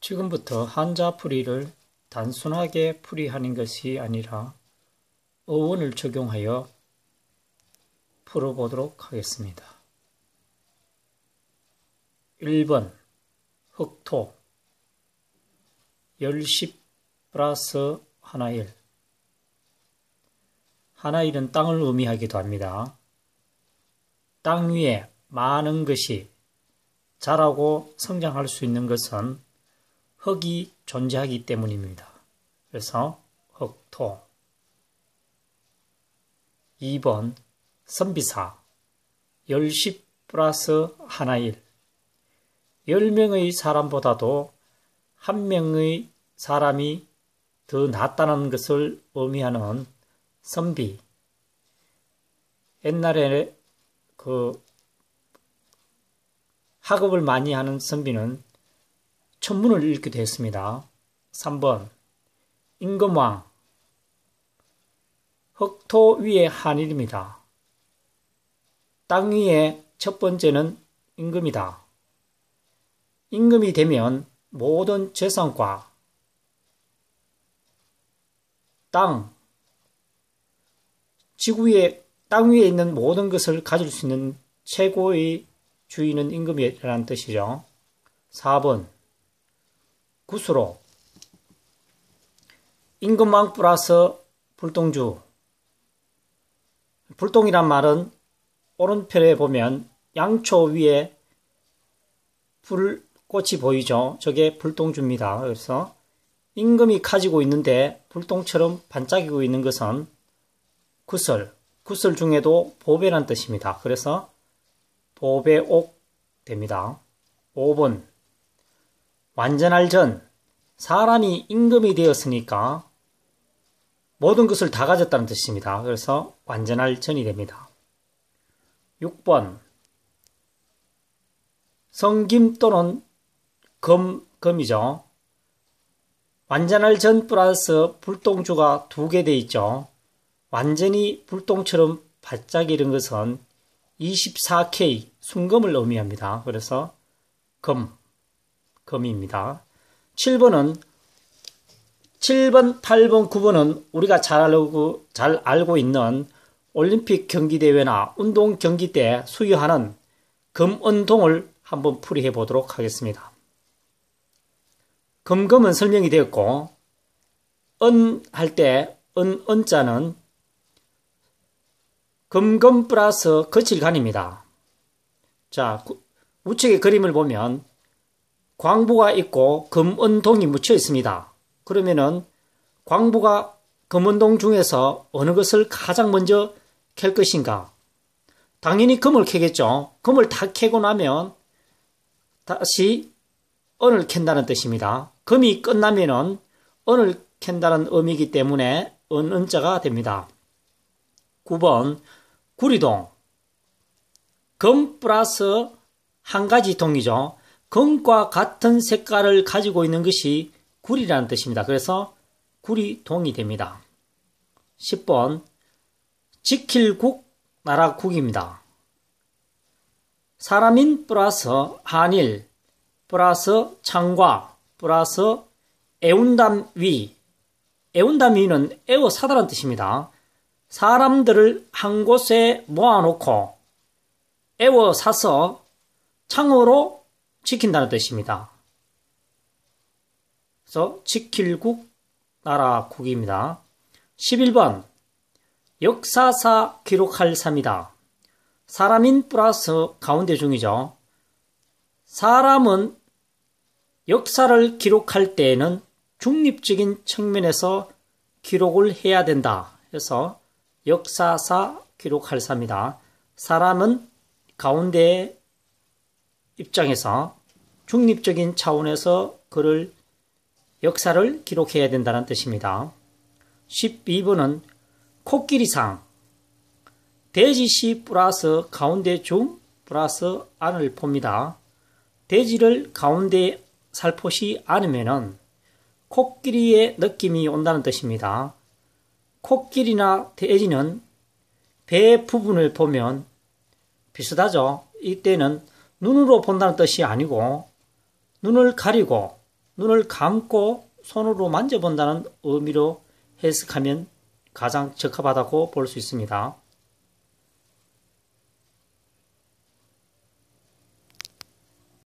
지금부터 한자 풀이를 단순하게 풀이하는 것이 아니라 어원을 적용하여 풀어보도록 하겠습니다. 1번 흑토 열십 플러스 하나일 하나일은 땅을 의미하기도 합니다. 땅 위에 많은 것이 자라고 성장할 수 있는 것은 흙이 존재하기 때문입니다. 그래서 흑토 2번 선비사 열십 플러스 하나일 10명의 사람보다도 한 명의 사람이 더 낫다는 것을 의미하는 선비. 옛날에 그 학업을 많이 하는 선비는 천문을 읽기도 했습니다. 3번 임금왕 흑토 위에 한일입니다. 땅 위에 첫 번째는 임금이다. 임금이 되면 모든 재산과 땅, 지구 에땅 위에 있는 모든 것을 가질 수 있는 최고의 주인은 임금이라는 뜻이죠. 4번 구수로 임금왕 플러스 불똥주 불똥이란 말은 오른편에 보면 양초 위에 불꽃이 보이죠. 저게 불똥주입니다. 그래서 임금이 가지고 있는데 불똥처럼 반짝이고 있는 것은 구설, 구설 중에도 보배란 뜻입니다. 그래서 보배옥 됩니다. 5번 완전할 전 사람이 임금이 되었으니까 모든 것을 다 가졌다는 뜻입니다. 그래서 완전할 전이 됩니다. 6번 성김 또는 검, 검이죠. 완전할 전 플러스 불똥주가 두 개 돼 있죠. 완전히 불똥처럼 반짝이는 것은 24K 순금을 의미합니다. 그래서 금, 금입니다. 7번은 7번, 8번, 9번은 우리가 잘 알고, 잘 알고 있는 올림픽 경기대회나 운동 경기 때 수여하는 금은동을 한번 풀이해 보도록 하겠습니다. 금금은 설명이 되었고, 은 할 때, 은, 은자는 금금 플러스 거칠간입니다. 자, 우측의 그림을 보면 광부가 있고 금은동이 묻혀 있습니다. 그러면은 광부가 금은동 중에서 어느 것을 가장 먼저 캘 것인가? 당연히 금을 캐겠죠. 금을 다 캐고 나면 다시 은을 캔다는 뜻입니다. 금이 끝나면은 은을 캔다는 의미이기 때문에 은, 은자가 됩니다. 9번 구리동 금 플러스 한 가지 동이죠. 금과 같은 색깔을 가지고 있는 것이 구리라는 뜻입니다. 그래서 구리 동이 됩니다. 10번 지킬국 나라국입니다. 사람인 플러스 한일 플러스 창과 플러스 애운담 위 애운담 위는 애워 사다란 뜻입니다. 사람들을 한 곳에 모아놓고 애워 사서 창으로 지킨다는 뜻입니다. 그래서 지킬국 나라국입니다. 11번 역사사 기록할 삶이다. 사람인 플러스 가운데 중이죠. 사람은 역사를 기록할 때에는 중립적인 측면에서 기록을 해야 된다. 해서 역사사 기록할 삶이다. 사람은 가운데 입장에서 중립적인 차원에서 그를 역사를 기록해야 된다는 뜻입니다. 12번은 코끼리상 돼지시 플러스 가운데 중 플러스 안을 봅니다. 돼지를 가운데 살포시 않으면 코끼리의 느낌이 온다는 뜻입니다. 코끼리나 돼지는 배 부분을 보면 비슷하죠. 이때는 눈으로 본다는 뜻이 아니고 눈을 가리고 눈을 감고 손으로 만져본다는 의미로 해석하면 가장 적합하다고 볼 수 있습니다.